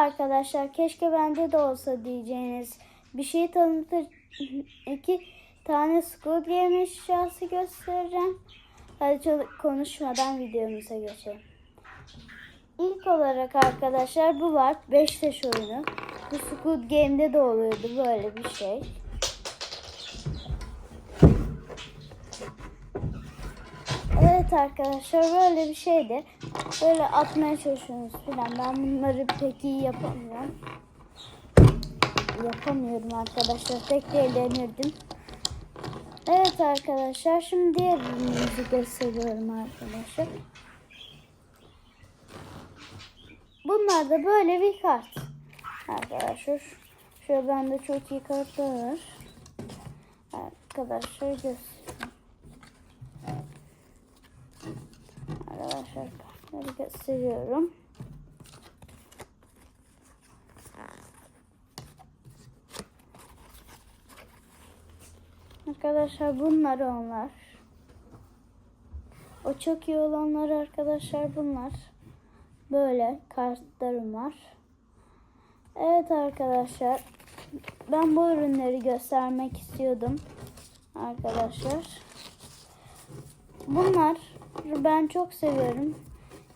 arkadaşlar. Keşke bende de olsa diyeceğiniz bir şey tanıtır. iki tane Squid Game eşyası göstereceğim. Hadi çok konuşmadan videomuza geçelim. İlk olarak arkadaşlar bu var. 5 taş oyunu. Bu Squid Game'de de oluyordu böyle bir şey. Evet arkadaşlar böyle bir şeydi. Böyle atmaya çalışıyorsunuz filan. Ben bunları pek iyi yapamıyorum. Yapamıyorum arkadaşlar. Tek de denirdim. Evet arkadaşlar şimdi diğer ürünümüzü gösteriyorum arkadaşlar. Bunlar da böyle bir kart. Arkadaşlar şöyle bende çok iyi kartlar var. Arkadaşlar göstereyim. Arkadaşlar kartları gösteriyorum. Arkadaşlar bunlar onlar. O çok iyi olanlar arkadaşlar bunlar. Böyle kartlarım var. Evet arkadaşlar. Ben bu ürünleri göstermek istiyordum. Arkadaşlar. Bunlar ben çok seviyorum.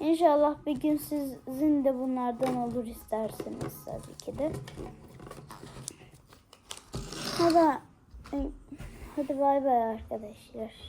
İnşallah bir gün sizin de bunlardan olur isterseniz tabii ki de. Hadi, hadi bay bay arkadaşlar.